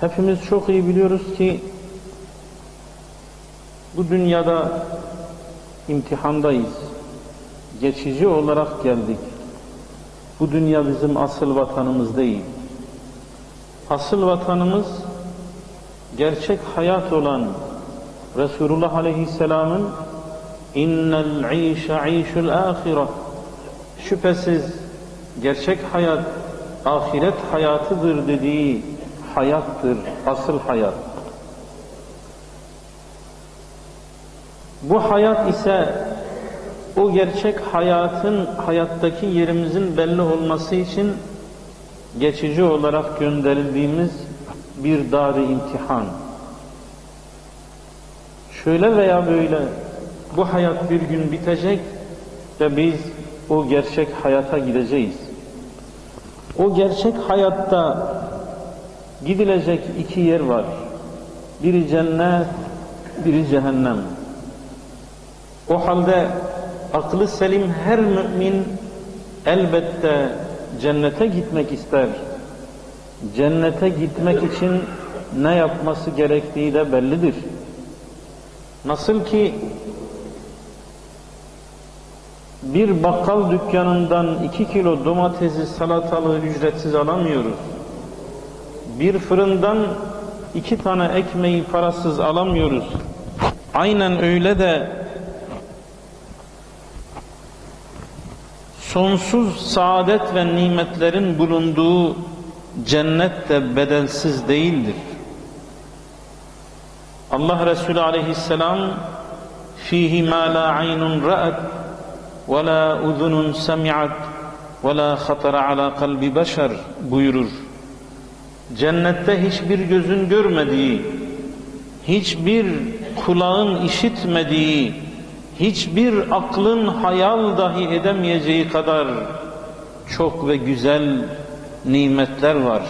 Hepimiz çok iyi biliyoruz ki bu dünyada imtihandayız. Geçici olarak geldik. Bu dünya bizim asıl vatanımız değil. Asıl vatanımız gerçek hayat olan Resulullah Aleyhisselam'ın innel işe işul ahire şüphesiz gerçek hayat ahiret hayatıdır dediği hayattır, asıl hayat. Bu hayat ise o gerçek hayatın, hayattaki yerimizin belli olması için geçici olarak gönderildiğimiz bir dar imtihan. Şöyle veya böyle bu hayat bir gün bitecek ve biz o gerçek hayata gideceğiz. O gerçek hayatta gidilecek iki yer var. Biri cennet, biri cehennem. O halde aklı selim her mümin elbette cennete gitmek ister. Cennete gitmek için ne yapması gerektiği de bellidir. Nasıl ki bir bakkal dükkanından iki kilo domatesi, salatalığı ücretsiz alamıyoruz. Bir fırından iki tane ekmeği parasız alamıyoruz. Aynen öyle de sonsuz saadet ve nimetlerin bulunduğu cennet de bedelsiz değildir. Allah Resulü aleyhisselam fihi ma la aynun ra'at ve la uzunun semi'at ve la hatara ala kalbi beşer buyurur. Cennette hiçbir gözün görmediği, hiçbir kulağın işitmediği, hiçbir aklın hayal dahi edemeyeceği kadar çok ve güzel nimetler var.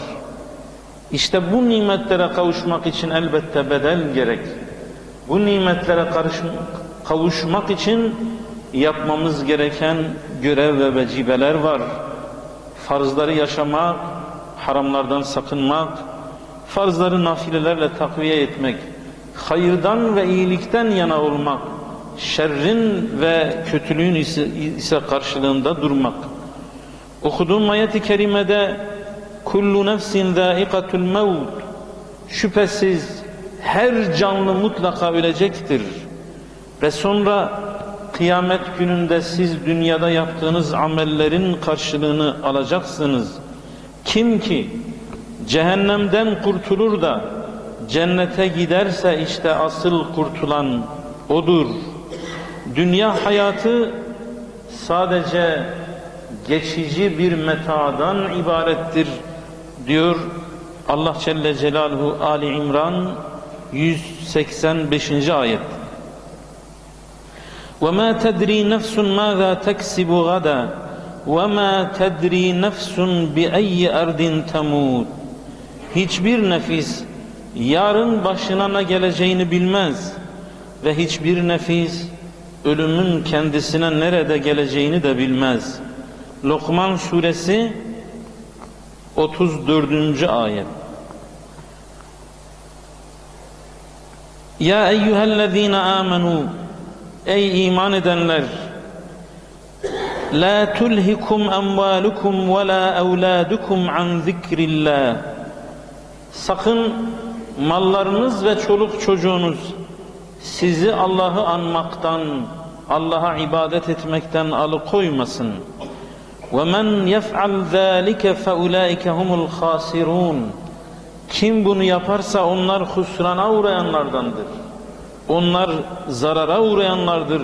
İşte bu nimetlere kavuşmak için elbette bedel gerek. Bu nimetlere kavuşmak için yapmamız gereken görev ve vecibeler var. Farzları yaşamak, haramlardan sakınmak, farzları nafilelerle takviye etmek, hayırdan ve iyilikten yana olmak, şerrin ve kötülüğün ise, ise karşılığında durmak. Okuduğum ayet-i kerimede kullu nefsin zâikatul mevt şüphesiz her canlı mutlaka ölecektir. Ve sonra kıyamet gününde siz dünyada yaptığınız amellerin karşılığını alacaksınız. Kim ki cehennemden kurtulur da cennete giderse işte asıl kurtulan odur. Dünya hayatı sadece geçici bir metadan ibarettir diyor Allah Celle Celaluhu Ali İmran 185. ayet. وَمَا تَدْرِي نَفْسٌ مَاذَا تَكْسِبُ غَدًا وَمَا تَدْرِي نَفْسٌ بِأَيِّ أَرْضٍ تَمُوتُ Hiçbir nefis yarın başına ne geleceğini bilmez ve hiçbir nefis ölümün kendisine nerede geleceğini de bilmez. Lokman suresi 34. ayet. Ya eyyühellezine amenu Ey iman edenler La tulhikum emvalukum ve la evladukum an zikrillah Sakın mallarınız ve çoluk çocuğunuz sizi Allah'ı anmaktan, Allah'a ibadet etmekten alıkoymasın. وَمَنْ يَفْعَلْ ذَٰلِكَ فَاُولَٰئِكَ هُمُ الْخَاسِرُونَ Kim bunu yaparsa onlar husrana uğrayanlardandır. Onlar zarara uğrayanlardır.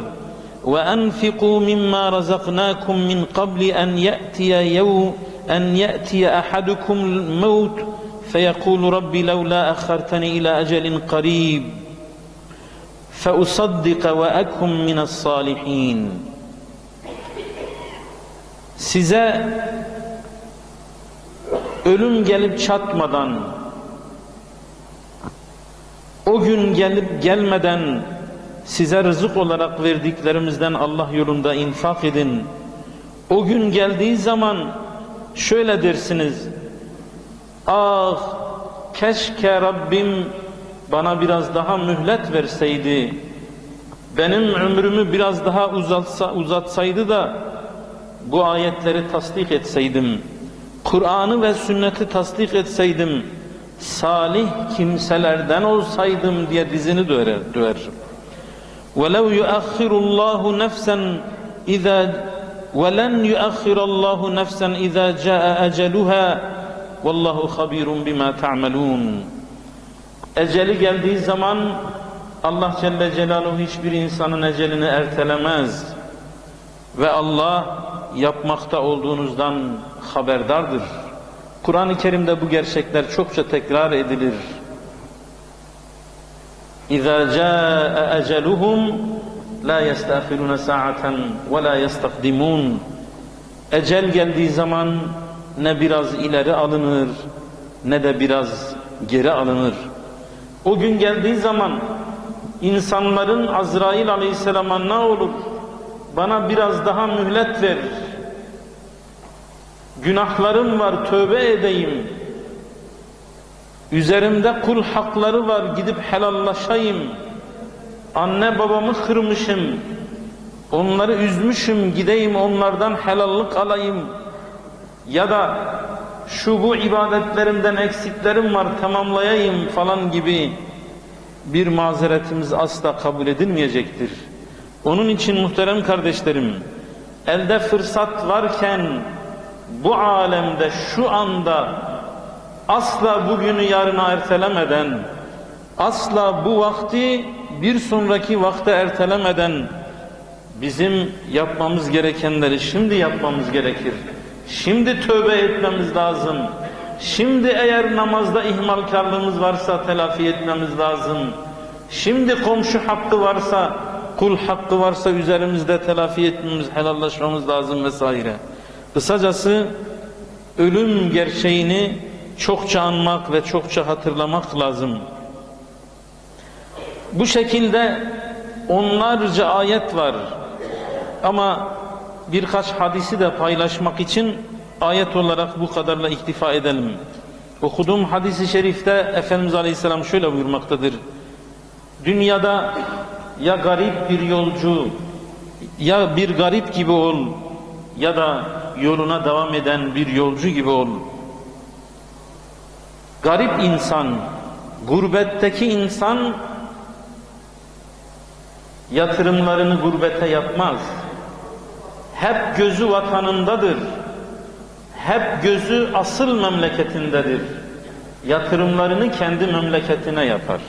وَاَنْفِقُوا مِمَّا رَزَقْنَاكُمْ مِنْ قَبْلِ أَنْ يَأْتِيَ يَوْمٌ أَنْ يَأْتِيَ أَحَدُكُمُ الْمَوْتُ. فَيَقُولُ رَبِّ لَوْلَا أَخَّرْتَنِي إِلَى أَجَلٍ قَرِيبٍ فَأُصَدِّقَ وَأَكُمْ مِنَ الصَّالِحِينَ. Size ölüm gelip çatmadan o gün gelip gelmeden size rızık olarak verdiklerimizden Allah yolunda infak edin. O gün geldiği zaman şöyle dersiniz. Ah keşke Rabbim bana biraz daha mühlet verseydi, benim ömrümü biraz daha uzatsa, uzatsaydı da bu ayetleri tasdik etseydim, Kur'an'ı ve sünneti tasdik etseydim, salih kimselerden olsaydım diye dizini döver, döver. وَلَوْ يُؤَخِّرُ اللّٰهُ نَفْسًا اِذَا وَلَنْ يُؤَخِّرَ اللّٰهُ نَفْسًا اِذَا جَاءَ اَجَلُهَا وَاللّٰهُ خَب۪يرٌ بِمَا تَعْمَلُونَ Eceli geldiği zaman Allah Celle Celaluhu hiçbir insanın ecelini ertelemez. Ve Allah yapmakta olduğunuzdan haberdardır. Kur'an-ı Kerim'de bu gerçekler çokça tekrar edilir. اِذَا جَاءَ اَجَلُهُمْ لَا يَسْتَأْخِرُونَ سَاعَةً وَلَا يَسْتَقْدِمُونَ Ecel geldiği zaman ne biraz ileri alınır ne de biraz geri alınır. O gün geldiği zaman insanların Azrail aleyhisselama ne olur? Bana biraz daha mühlet ver. Günahlarım var tövbe edeyim. Üzerimde kul hakları var gidip helallaşayım. Anne babamı kırmışım. Onları üzmüşüm gideyim onlardan helallik alayım. Ya da şu bu ibadetlerimden eksiklerim var tamamlayayım falan gibi bir mazeretimiz asla kabul edilmeyecektir. Onun için muhterem kardeşlerim, elde fırsat varken bu alemde şu anda asla bugünü yarına ertelemeden, asla bu vakti bir sonraki vakte ertelemeden bizim yapmamız gerekenleri şimdi yapmamız gerekir. Şimdi tövbe etmemiz lazım. Şimdi eğer namazda ihmalkarlığımız varsa telafi etmemiz lazım. Şimdi komşu hakkı varsa, kul hakkı varsa üzerimizde telafi etmemiz, helallaşmamız lazım vesaire. Kısacası ölüm gerçeğini çokça anmak ve çokça hatırlamak lazım. Bu şekilde onlarca ayet var. Ama birkaç hadisi de paylaşmak için ayet olarak bu kadarla iktifa edelim. Okuduğum hadisi şerifte Efendimiz Aleyhisselam şöyle buyurmaktadır. Dünyada ya garip bir yolcu ya bir garip gibi ol ya da yoluna devam eden bir yolcu gibi ol. Garip insan, gurbetteki insan yatırımlarını gurbete yapmaz. Hep gözü vatanındadır. Hep gözü asıl memleketindedir. Yatırımlarını kendi memleketine yapar.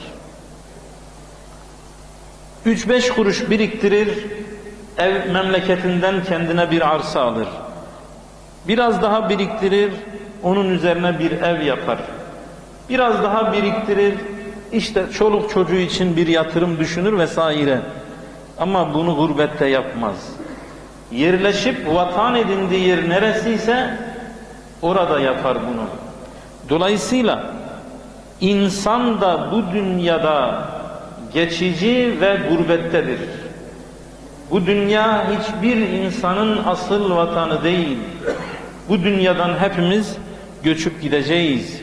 Üç beş kuruş biriktirir, ev memleketinden kendine bir arsa alır. Biraz daha biriktirir, onun üzerine bir ev yapar. Biraz daha biriktirir, işte çoluk çocuğu için bir yatırım düşünür vesaire. Ama bunu gurbette yapmaz. Yerleşip vatan edindiği yer neresiyse orada yapar bunu. Dolayısıyla insan da bu dünyada geçici ve gurbettedir. Bu dünya hiçbir insanın asıl vatanı değil. Bu dünyadan hepimiz göçüp gideceğiz.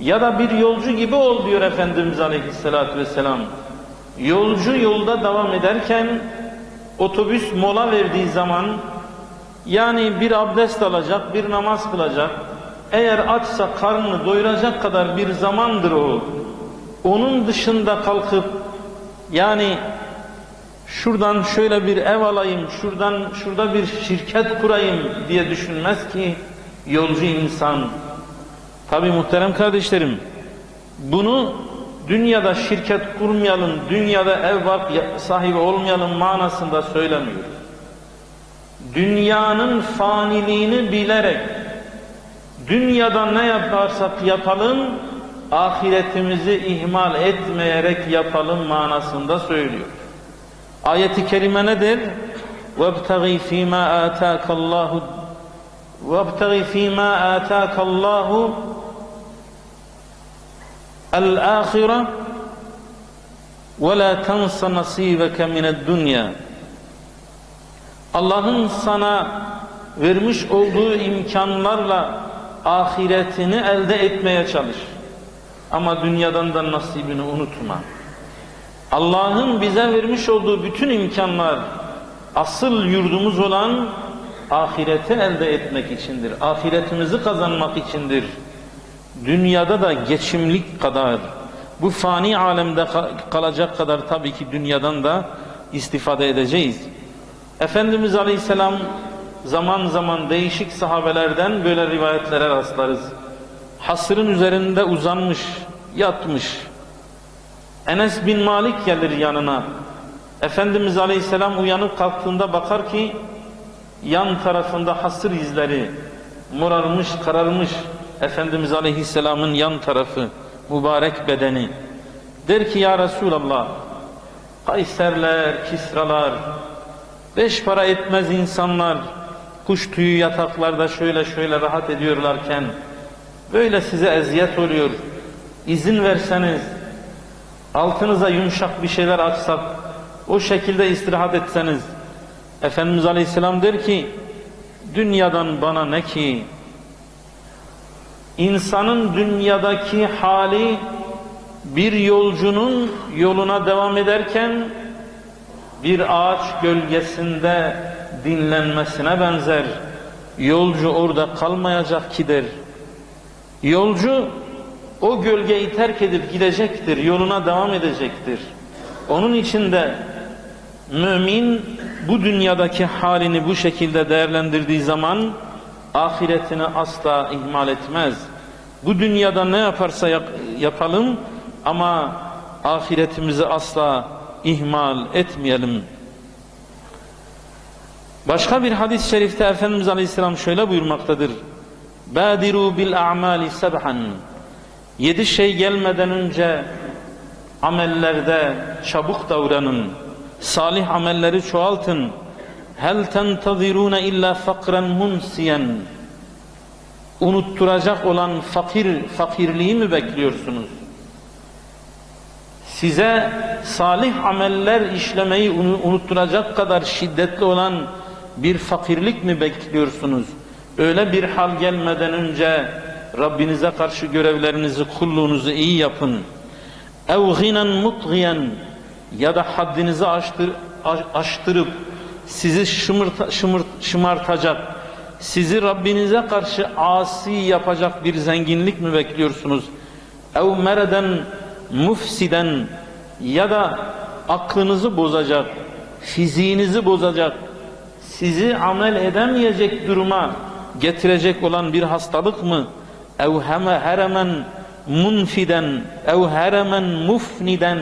Ya da bir yolcu gibi ol diyor Efendimiz Aleyhisselatü Vesselam. Yolcu yolda devam ederken otobüs mola verdiği zaman yani bir abdest alacak, bir namaz kılacak. Eğer açsa karnını doyuracak kadar bir zamandır o. Onun dışında kalkıp yani şuradan şöyle bir ev alayım, şuradan şurada bir şirket kurayım diye düşünmez ki yolcu insan. Tabi muhterem kardeşlerim, bunu dünyada şirket kurmayalım, dünyada ev sahibi olmayalım manasında söylemiyor. Dünyanın faniliğini bilerek, dünyada ne yaparsak yapalım, ahiretimizi ihmal etmeyerek yapalım manasında söylüyor. Ayeti kerime nedir? وَابْتَغِي ف۪ي مَا آتَاكَ اللّٰهُ وَابْتَغِ ف۪ي مَا آتَاكَ اللّٰهُ el-ahire ve la tensa nasibeke mined-dünya Allah'ın sana vermiş olduğu imkanlarla ahiretini elde etmeye çalış. Ama dünyadan da nasibini unutma. Allah'ın bize vermiş olduğu bütün imkanlar asıl yurdumuz olan ahireti elde etmek içindir. Ahiretimizi kazanmak içindir. Dünyada da geçimlik kadar, bu fani alemde kalacak kadar tabii ki dünyadan da istifade edeceğiz. Efendimiz Aleyhisselam zaman zaman değişik sahabelerden böyle rivayetlere rastlarız. Hasırın üzerinde uzanmış, yatmış. Enes bin Malik gelir yanına. Efendimiz Aleyhisselam uyanıp kalktığında bakar ki yan tarafında hasır izleri morarmış, kararmış. Efendimiz Aleyhisselam'ın yan tarafı, mübarek bedeni. Der ki ya Resulallah, Kayserler, Kisralar, beş para etmez insanlar, kuş tüyü yataklarda şöyle şöyle rahat ediyorlarken, böyle size eziyet oluyor. İzin verseniz, altınıza yumuşak bir şeyler açsak, o şekilde istirahat etseniz, Efendimiz Aleyhisselam der ki, dünyadan bana ne ki, insanın dünyadaki hali, bir yolcunun yoluna devam ederken, bir ağaç gölgesinde dinlenmesine benzer. Yolcu orada kalmayacak ki der. Yolcu o gölgeyi terk edip gidecektir, yoluna devam edecektir. Onun için de mümin bu dünyadaki halini bu şekilde değerlendirdiği zaman ahiretini asla ihmal etmez. Bu dünyada ne yaparsa yap yapalım ama ahiretimizi asla ihmal etmeyelim. Başka bir hadis-i şerifte Efendimiz Aleyhisselam şöyle buyurmaktadır. Badiru bil a'mali sebhan. Yedi şey gelmeden önce amellerde çabuk davranın. Salih amelleri çoğaltın hel tentaziruna illa fakran munsiyen unutturacak olan fakir fakirliği mi bekliyorsunuz? Size salih ameller işlemeyi unutturacak kadar şiddetli olan bir fakirlik mi bekliyorsunuz? Öyle bir hal gelmeden önce Rabbinize karşı görevlerinizi, kulluğunuzu iyi yapın. Ev ginen mutgiyen ya da haddinizi aştır, aştırıp sizi şımırta, şımır, şımartacak, sizi Rabbinize karşı asi yapacak bir zenginlik mi bekliyorsunuz? Ev mereden mufsiden ya da aklınızı bozacak, fiziğinizi bozacak, sizi amel edemeyecek duruma getirecek olan bir hastalık mı? Ev heme heremen munfiden ev heremen mufniden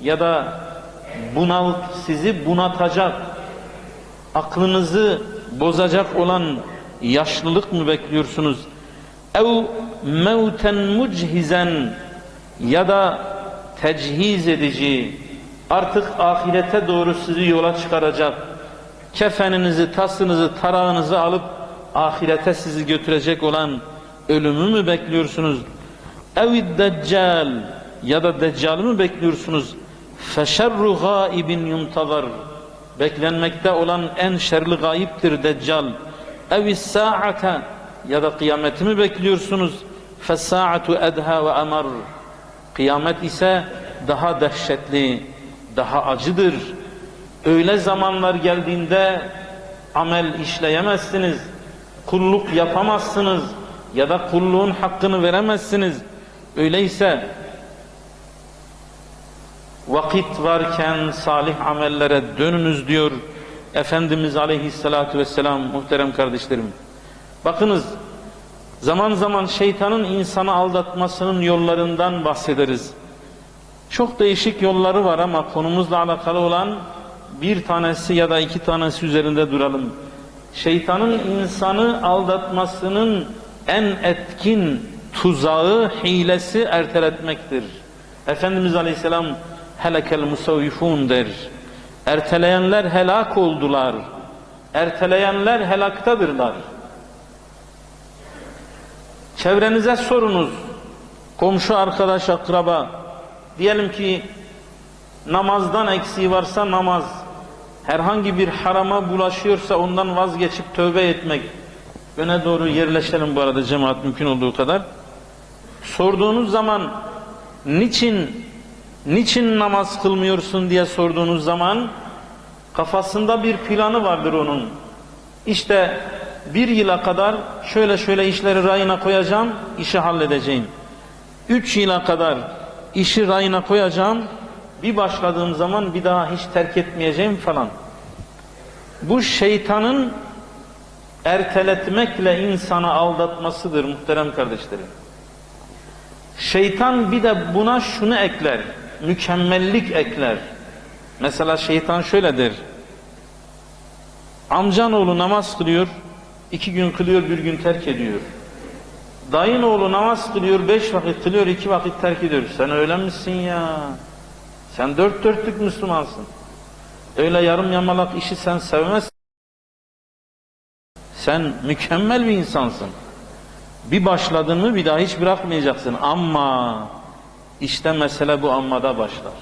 ya da bunalt sizi bunatacak aklınızı bozacak olan yaşlılık mı bekliyorsunuz? Ev mevten muchizen ya da tecihiz edici artık ahirete doğru sizi yola çıkaracak kefeninizi, tasınızı, tarağınızı alıp ahirete sizi götürecek olan ölümü mü bekliyorsunuz? Evid deccal ya da deccalı mı bekliyorsunuz? Feşerru gaibin yuntazar beklenmekte olan en şerli gayiptir deccal. Evis saate ya da kıyameti mi bekliyorsunuz? Fesaatu edha ve amar kıyamet ise daha dehşetli, daha acıdır. Öyle zamanlar geldiğinde amel işleyemezsiniz, kulluk yapamazsınız ya da kulluğun hakkını veremezsiniz. Öyleyse vakit varken salih amellere dönünüz diyor Efendimiz Aleyhisselatü Vesselam muhterem kardeşlerim. Bakınız zaman zaman şeytanın insanı aldatmasının yollarından bahsederiz. Çok değişik yolları var ama konumuzla alakalı olan bir tanesi ya da iki tanesi üzerinde duralım. Şeytanın insanı aldatmasının en etkin tuzağı, hilesi erteletmektir. Efendimiz Aleyhisselam helekel musavvifun der. Erteleyenler helak oldular. Erteleyenler helaktadırlar. Çevrenize sorunuz. Komşu, arkadaş, akraba. Diyelim ki namazdan eksiği varsa namaz. Herhangi bir harama bulaşıyorsa ondan vazgeçip tövbe etmek. Öne doğru yerleşelim bu arada cemaat mümkün olduğu kadar. sorduğunuz zaman niçin niçin namaz kılmıyorsun diye sorduğunuz zaman kafasında bir planı vardır onun. İşte bir yıla kadar şöyle şöyle işleri rayına koyacağım, işi halledeceğim. Üç yıla kadar işi rayına koyacağım, bir başladığım zaman bir daha hiç terk etmeyeceğim falan. Bu şeytanın erteletmekle insanı aldatmasıdır muhterem kardeşlerim. Şeytan bir de buna şunu ekler, mükemmellik ekler. Mesela şeytan şöyledir. Amcan oğlu namaz kılıyor, iki gün kılıyor, bir gün terk ediyor. Dayın oğlu namaz kılıyor, beş vakit kılıyor, iki vakit terk ediyor. Sen öyle misin ya? Sen dört dörtlük Müslümansın. Öyle yarım yamalak işi sen sevmezsin. Sen mükemmel bir insansın. Bir başladın mı bir daha hiç bırakmayacaksın. Ama işte mesele bu ammada başlar.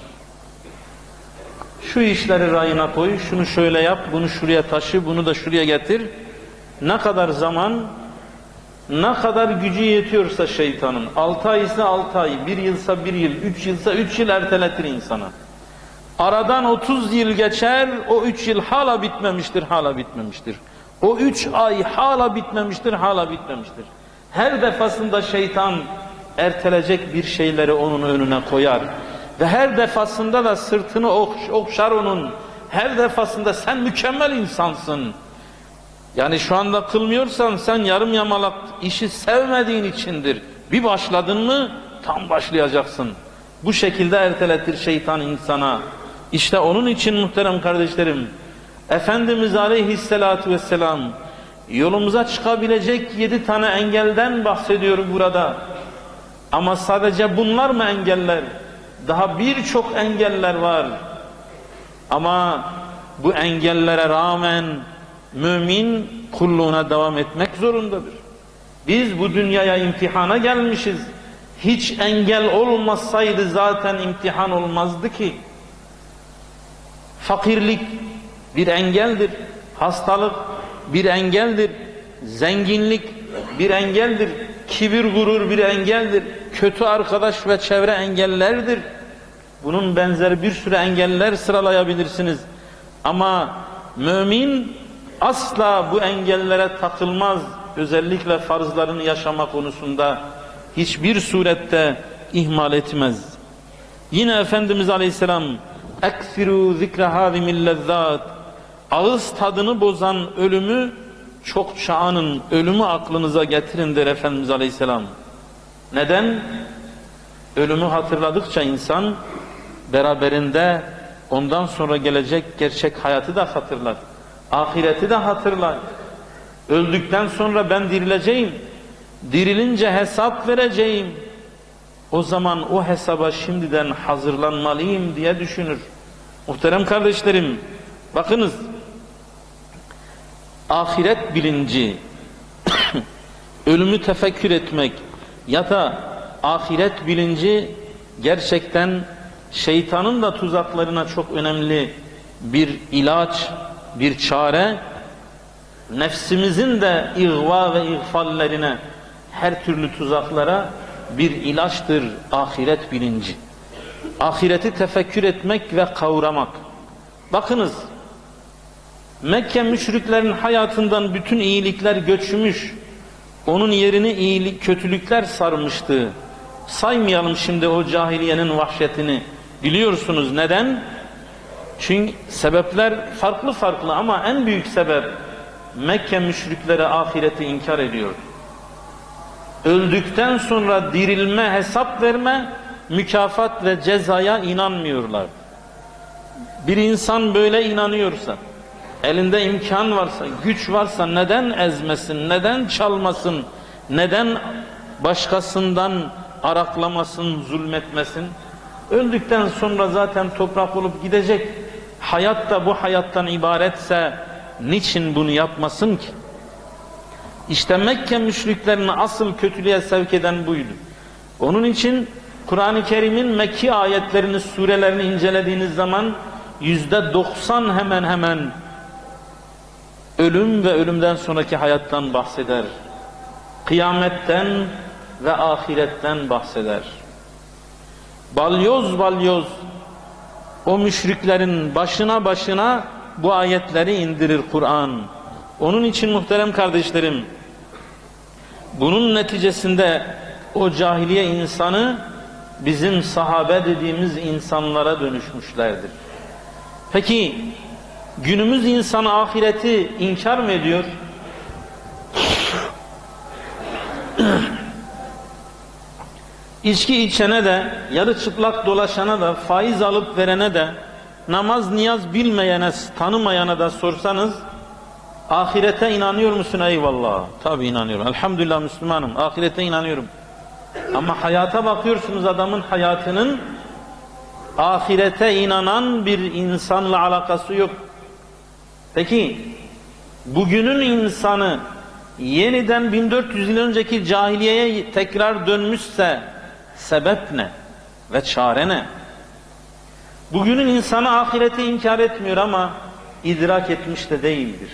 Şu işleri rayına koy, şunu şöyle yap, bunu şuraya taşı, bunu da şuraya getir. Ne kadar zaman, ne kadar gücü yetiyorsa şeytanın, altı ay ise altı ay, bir yılsa bir yıl, üç yılsa üç yıl erteletir insana. Aradan 30 yıl geçer, o üç yıl hala bitmemiştir, hala bitmemiştir. O üç ay hala bitmemiştir, hala bitmemiştir. Her defasında şeytan ertelecek bir şeyleri onun önüne koyar. Ve her defasında da sırtını ok- okşar onun. Her defasında sen mükemmel insansın. Yani şu anda kılmıyorsan sen yarım yamalak işi sevmediğin içindir. Bir başladın mı tam başlayacaksın. Bu şekilde erteletir şeytan insana. İşte onun için muhterem kardeşlerim, Efendimiz Aleyhisselatü Vesselam yolumuza çıkabilecek yedi tane engelden bahsediyor burada. Ama sadece bunlar mı engeller? Daha birçok engeller var. Ama bu engellere rağmen mümin kulluğuna devam etmek zorundadır. Biz bu dünyaya imtihana gelmişiz. Hiç engel olmasaydı zaten imtihan olmazdı ki. Fakirlik bir engeldir. Hastalık bir engeldir. Zenginlik bir engeldir. Kibir gurur bir engeldir. Kötü arkadaş ve çevre engellerdir. Bunun benzeri bir sürü engeller sıralayabilirsiniz. Ama mümin asla bu engellere takılmaz. Özellikle farzlarını yaşama konusunda hiçbir surette ihmal etmez. Yine Efendimiz Aleyhisselam eksiru zikre hazimil lezzat ağız tadını bozan ölümü çokça anın ölümü aklınıza getirin der Efendimiz Aleyhisselam. Neden? Ölümü hatırladıkça insan beraberinde ondan sonra gelecek gerçek hayatı da hatırlar. Ahireti de hatırlar. Öldükten sonra ben dirileceğim. Dirilince hesap vereceğim. O zaman o hesaba şimdiden hazırlanmalıyım diye düşünür. Muhterem kardeşlerim, bakınız. Ahiret bilinci, ölümü tefekkür etmek ya da ahiret bilinci gerçekten şeytanın da tuzaklarına çok önemli bir ilaç, bir çare, nefsimizin de ihva ve ihfallerine, her türlü tuzaklara bir ilaçtır ahiret bilinci. Ahireti tefekkür etmek ve kavramak. Bakınız, Mekke müşriklerin hayatından bütün iyilikler göçmüş, onun yerini iyilik, kötülükler sarmıştı. Saymayalım şimdi o cahiliyenin vahşetini. Biliyorsunuz neden? Çünkü sebepler farklı farklı ama en büyük sebep Mekke müşrikleri ahireti inkar ediyor. Öldükten sonra dirilme, hesap verme, mükafat ve cezaya inanmıyorlar. Bir insan böyle inanıyorsa, elinde imkan varsa, güç varsa neden ezmesin, neden çalmasın, neden başkasından araklamasın, zulmetmesin? Öldükten sonra zaten toprak olup gidecek. Hayat da bu hayattan ibaretse niçin bunu yapmasın ki? İşte Mekke müşriklerini asıl kötülüğe sevk eden buydu. Onun için Kur'an-ı Kerim'in Mekki ayetlerini, surelerini incelediğiniz zaman yüzde doksan hemen hemen ölüm ve ölümden sonraki hayattan bahseder. Kıyametten, ve ahiretten bahseder. Balyoz balyoz o müşriklerin başına başına bu ayetleri indirir Kur'an. Onun için muhterem kardeşlerim, bunun neticesinde o cahiliye insanı bizim sahabe dediğimiz insanlara dönüşmüşlerdir. Peki günümüz insanı ahireti inkar mı ediyor? İçki içene de, yarı çıplak dolaşana da, faiz alıp verene de, namaz niyaz bilmeyene, tanımayana da sorsanız, ahirete inanıyor musun? Eyvallah. Tabi inanıyorum. Elhamdülillah Müslümanım. Ahirete inanıyorum. Ama hayata bakıyorsunuz adamın hayatının ahirete inanan bir insanla alakası yok. Peki bugünün insanı yeniden 1400 yıl önceki cahiliyeye tekrar dönmüşse sebep ne ve çare ne? Bugünün insanı ahireti inkar etmiyor ama idrak etmiş de değildir.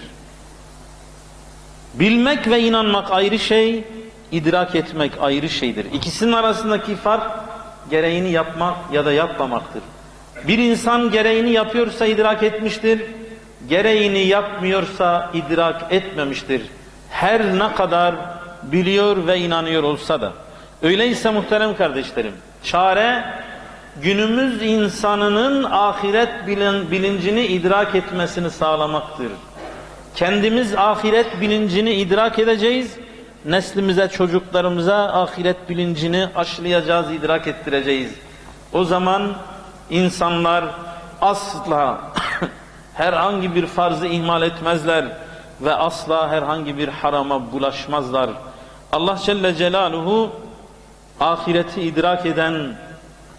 Bilmek ve inanmak ayrı şey, idrak etmek ayrı şeydir. İkisinin arasındaki fark gereğini yapmak ya da yapmamaktır. Bir insan gereğini yapıyorsa idrak etmiştir, gereğini yapmıyorsa idrak etmemiştir. Her ne kadar biliyor ve inanıyor olsa da. Öyleyse muhterem kardeşlerim, çare günümüz insanının ahiret bilincini idrak etmesini sağlamaktır. Kendimiz ahiret bilincini idrak edeceğiz. Neslimize, çocuklarımıza ahiret bilincini aşılayacağız, idrak ettireceğiz. O zaman insanlar asla herhangi bir farzı ihmal etmezler ve asla herhangi bir harama bulaşmazlar. Allah Celle Celaluhu ahireti idrak eden,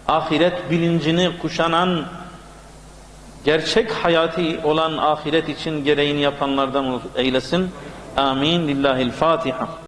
ahiret bilincini kuşanan, gerçek hayatı olan ahiret için gereğini yapanlardan eylesin. Amin. Lillahil Fatiha.